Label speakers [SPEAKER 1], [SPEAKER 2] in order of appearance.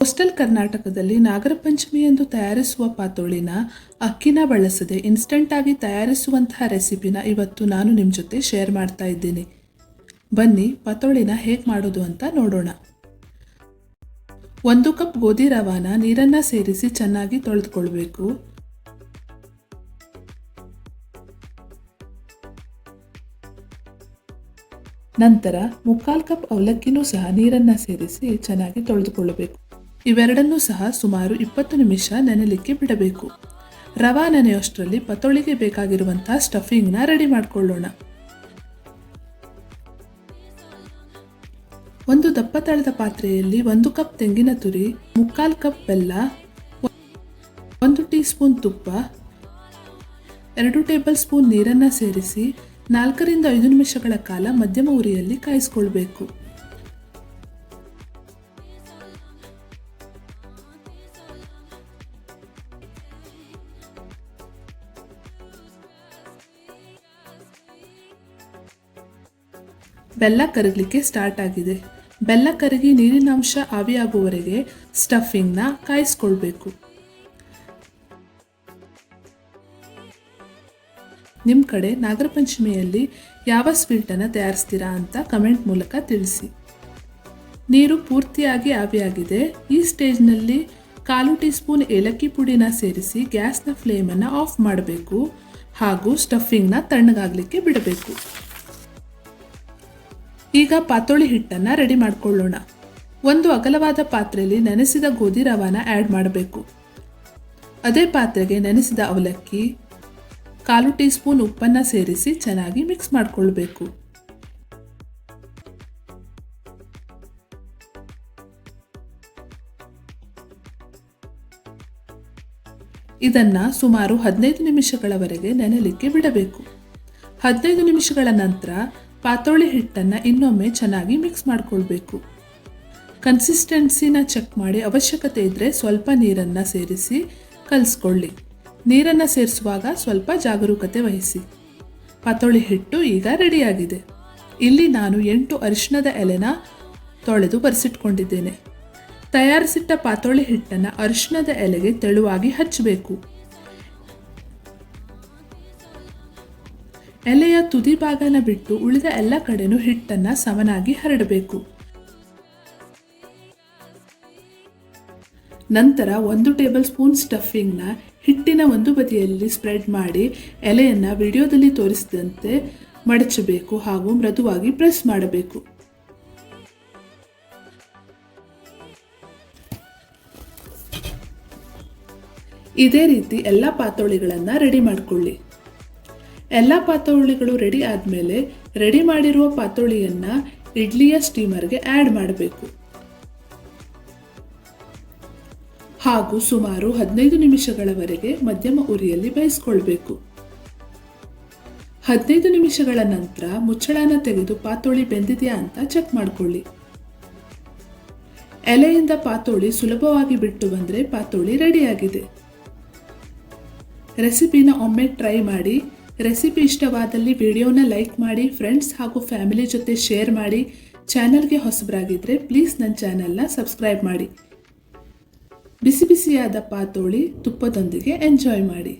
[SPEAKER 1] Coastal ಕರ್ನಾಟಕದಲ್ಲಿ ನಾಗರ ಪಂಚಮಿ ಎಂದು ತಯಾರಿಸುವ ಪಾತೋಳಿನ ಅಕ್ಕಿನ ಬಳಸದೆ ಇನ್ಸ್ಟಂಟ್ ಆಗಿ ತಯಾರಿಸುವಂತಹ ರೆಸಿಪಿನ ಇವತ್ತು ನಾನು ನಿಮ್ಮ ಜೊತೆ ಶೇರ್ ಮಾಡ್ತಾ ಇದ್ದೀನಿ. ಬನ್ನಿ, ಪಾತೋಳಿನ ಹೇಗೆ ಮಾಡೋದು ಅಂತ ನೋಡೋಣ. ಒಂದು ಕಪ್ ಗೋಧಿ ರವಾನ ನೀರನ್ನು ಸೇರಿಸಿ ಚೆನ್ನಾಗಿ ತೊಳೆದುಕೊಳ್ಬೇಕು. ನಂತರ ಮುಕ್ಕಾಲು ಕಪ್ ಅವಲಕ್ಕಿನೂ ಸಹ ನೀರನ್ನು ಸೇರಿಸಿ ಚೆನ್ನಾಗಿ ತೊಳೆದುಕೊಳ್ಳಬೇಕು. ಇವೆರಡನ್ನೂ ಸಹ ಸುಮಾರು ಇಪ್ಪತ್ತು ನಿಮಿಷ ನೆನೆಲಿಕ್ಕೆ ಬಿಡಬೇಕು. ರವಾ ನೆನೆಯೋಷ್ಟರಲ್ಲಿ ಪತೋಳಿಗೆ ಬೇಕಾಗಿರುವಂತಹ ಸ್ಟಫಿಂಗ್ನ ರೆಡಿ ಮಾಡಿಕೊಳ್ಳೋಣ. ಒಂದು ದಪ್ಪ ತಳದ ಪಾತ್ರೆಯಲ್ಲಿ ಒಂದು ಕಪ್ ತೆಂಗಿನ ತುರಿ, ಮುಕ್ಕಾಲು ಕಪ್ ಬೆಲ್ಲ, ಒಂದು ಟೀ ಸ್ಪೂನ್ ತುಪ್ಪ, ಎರಡು ಟೇಬಲ್ ಸ್ಪೂನ್ ನೀರನ್ನು ಸೇರಿಸಿ ನಾಲ್ಕರಿಂದ ಐದು ನಿಮಿಷಗಳ ಕಾಲ ಮಧ್ಯಮ ಉರಿಯಲ್ಲಿ ಕಾಯಿಸ್ಕೊಳ್ಬೇಕು. ಬೆಲ್ಲ ಕರಗಲಿಕ್ಕೆ ಸ್ಟಾರ್ಟ್ ಆಗಿದೆ. ಬೆಲ್ಲ ಕರಗಿ ನೀರಿನಾಂಶ ಆವಿಯಾಗುವವರೆಗೆ ಸ್ಟಫಿಂಗ್ನ ಕಾಯಿಸ್ಕೊಳ್ಬೇಕು. ನಿಮ್ಮ ಕಡೆ ನಾಗರ ಪಂಚಮಿಯಲ್ಲಿ ಯಾವ ಸ್ವೀಟನ್ನು ತಯಾರಿಸ್ತೀರಾ ಅಂತ ಕಮೆಂಟ್ ಮೂಲಕ ತಿಳಿಸಿ. ನೀರು ಪೂರ್ತಿಯಾಗಿ ಆವಿಯಾಗಿದೆ. ಈ ಸ್ಟೇಜ್ನಲ್ಲಿ ಕಾಲು ಟೀ ಸ್ಪೂನ್ ಏಲಕ್ಕಿ ಪುಡಿನ ಸೇರಿಸಿ ಗ್ಯಾಸ್ನ ಫ್ಲೇಮನ್ನು ಆಫ್ ಮಾಡಬೇಕು. ಹಾಗೂ ಸ್ಟಫಿಂಗ್ನ ತಣ್ಣಗಾಗಲಿಕ್ಕೆ ಬಿಡಬೇಕು. ಈಗ ಪಾತೋಳಿ ಹಿಟ್ಟನ್ನು ರೆಡಿ ಮಾಡಿಕೊಳ್ಳೋಣ. ಒಂದು ಅಗಲವಾದ ಪಾತ್ರೆಯಲ್ಲಿ ನೆನೆಸಿದ ಗೋಧಿ ರವಾನ ಆ್ಯಡ್ ಮಾಡಬೇಕು. ಅದೇ ಪಾತ್ರೆಗೆ ನೆನೆಸಿದ ಅವಲಕ್ಕಿ, ಕಾಲು ಟೀ ಸ್ಪೂನ್ ಉಪ್ಪನ್ನು ಸೇರಿಸಿ ಚೆನ್ನಾಗಿ ಮಿಕ್ಸ್ ಮಾಡಿಕೊಳ್ಬೇಕು. ಇದನ್ನು ಸುಮಾರು ಹದಿನೈದು ನಿಮಿಷಗಳವರೆಗೆ ನೆನೆಲಿಕ್ಕೆ ಬಿಡಬೇಕು. ಹದಿನೈದು ನಿಮಿಷಗಳ ನಂತರ ಪಾತೋಳಿ ಹಿಟ್ಟನ್ನು ಇನ್ನೊಮ್ಮೆ ಚೆನ್ನಾಗಿ ಮಿಕ್ಸ್ ಮಾಡಿಕೊಳ್ಬೇಕು. ಕನ್ಸಿಸ್ಟೆನ್ಸಿನ ಚೆಕ್ ಮಾಡಿ ಅವಶ್ಯಕತೆ ಇದ್ದರೆ ಸ್ವಲ್ಪ ನೀರನ್ನು ಸೇರಿಸಿ ಕಲಿಸ್ಕೊಳ್ಳಿ. ನೀರನ್ನು ಸೇರಿಸುವಾಗ ಸ್ವಲ್ಪ ಜಾಗರೂಕತೆ ವಹಿಸಿ. ಪಾತೋಳಿ ಹಿಟ್ಟು ಈಗ ರೆಡಿಯಾಗಿದೆ. ಇಲ್ಲಿ ನಾನು ಎಂಟು ಅರಿಶಿಣದ ಎಲೆನ ತೊಳೆದು ಬರೆಸಿಟ್ಕೊಂಡಿದ್ದೇನೆ. ತಯಾರಿಸಿಟ್ಟ ಪಾತೋಳಿ ಹಿಟ್ಟನ್ನು ಅರಿಶಿನದ ಎಲೆಗೆ ತೆಳುವಾಗಿ ಹಚ್ಚಬೇಕು. ಎಲೆಯ ತುದಿ ಭಾಗನ ಬಿಟ್ಟು ಉಳಿದ ಎಲ್ಲ ಕಡೆನೂ ಹಿಟ್ಟನ್ನು ಸಮನಾಗಿ ಹರಡಬೇಕು. ನಂತರ ಒಂದು ಟೇಬಲ್ ಸ್ಪೂನ್ ಸ್ಟಫಿಂಗ್ನ ಹಿಟ್ಟಿನ ಒಂದು ಬದಿಯಲ್ಲಿ ಸ್ಪ್ರೆಡ್ ಮಾಡಿ ಎಲೆಯನ್ನು ವಿಡಿಯೋದಲ್ಲಿ ತೋರಿಸಿದಂತೆ ಮಡಚಬೇಕು ಹಾಗೂ ಮೃದುವಾಗಿ ಪ್ರೆಸ್ ಮಾಡಬೇಕು. ಇದೇ ರೀತಿ ಎಲ್ಲ ಪಾತೋಳಿಗಳನ್ನು ರೆಡಿ ಮಾಡಿಕೊಳ್ಳಿ. ಎಲ್ಲ ಪಾತೋಳಿಗಳು ರೆಡಿ ಆದಮೇಲೆ ರೆಡಿ ಮಾಡಿರುವ ಪಾತೋಳಿಯನ್ನು ಇಡ್ಲಿಯ ಸ್ಟೀಮರ್ಗೆ ಆ್ಯಡ್ ಮಾಡಬೇಕು. ಹಾಗೂ ಸುಮಾರು ಹದಿನೈದು ನಿಮಿಷಗಳವರೆಗೆ ಮಧ್ಯಮ ಉರಿಯಲ್ಲಿ ಬೇಯಿಸ್ಕೊಳ್ಬೇಕು. ಹದಿನೈದು ನಿಮಿಷಗಳ ನಂತರ ಮುಚ್ಚಳನ ತೆಗೆದು ಪಾತೋಳಿ ಬೆಂದಿದೆಯಾ ಅಂತ ಚೆಕ್ ಮಾಡಿಕೊಳ್ಳಿ. ಎಲೆಯಿಂದ ಪಾತೋಳಿ ಸುಲಭವಾಗಿ ಬಿಟ್ಟು ಬಂದರೆ ಪಾತೋಳಿ ರೆಡಿಯಾಗಿದೆ ರೆಸಿಪಿನ ಒಮ್ಮೆ ಟ್ರೈ ಮಾಡಿ ರೆಸಿಪಿ ಇಷ್ಟವಾದಲ್ಲಿ ವಿಡಿಯೋನ ಲೈಕ್ ಮಾಡಿ ಫ್ರೆಂಡ್ಸ್ ಹಾಗೂ ಫ್ಯಾಮಿಲಿ ಜೊತೆ ಶೇರ್ ಮಾಡಿ ಚಾನಲ್ಗೆ ಹೊಸಬರಾಗಿದ್ದರೆ ಪ್ಲೀಸ್ ನನ್ನ ಚಾನಲ್ನ ಸಬ್ಸ್ಕ್ರೈಬ್ ಮಾಡಿ. ಬಿಸಿ ಬಿಸಿಯಾದ ಪಾತೋಳಿ ತುಪ್ಪದೊಂದಿಗೆ ಎಂಜಾಯ್ ಮಾಡಿ.